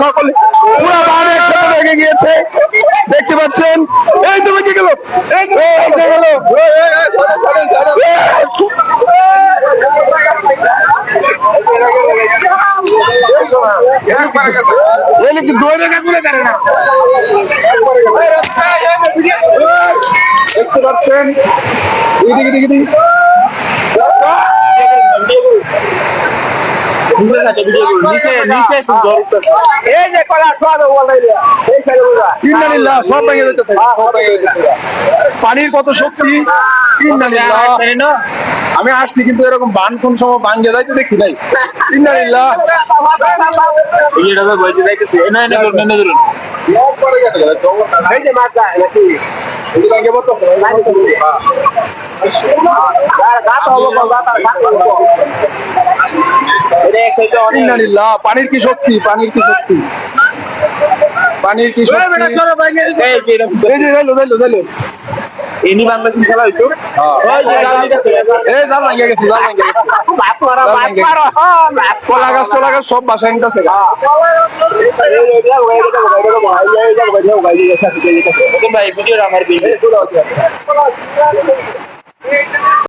সকলে পুরো বান একসাথে লেগে গিয়েছে। দেখতে পাচ্ছেন? এই তুমি কি গেল। এই গেল। দেখতে পাচ্ছেন এদিকে এদিকে এদিকে এই যে কলা সব ভেঙে পানির কত শক্তি আমি আসছি কিন্তু এরকম বান কোন সময় ভাঙ্গে যাইতে দেখি নাই ইন্নালিল্লাহ এই যে মাথা নাকি গাছ হব গাছ ইন্নালিল্লাহ পানির কি শক্তি পানির কি শক্তি পানির কি শক্তি এই যে যাইলো যাইলো যাইলো এনি বাংলাদেশ খেলা হইতো এই জাল ভাঙ্গে গেছে জাল ভাঙ্গে গেছে বাপ মারা বাপ মারা বাপ কলা গাছ টলা গাছ সব বাসায় নিতেছে ভাই ভিডিও আমার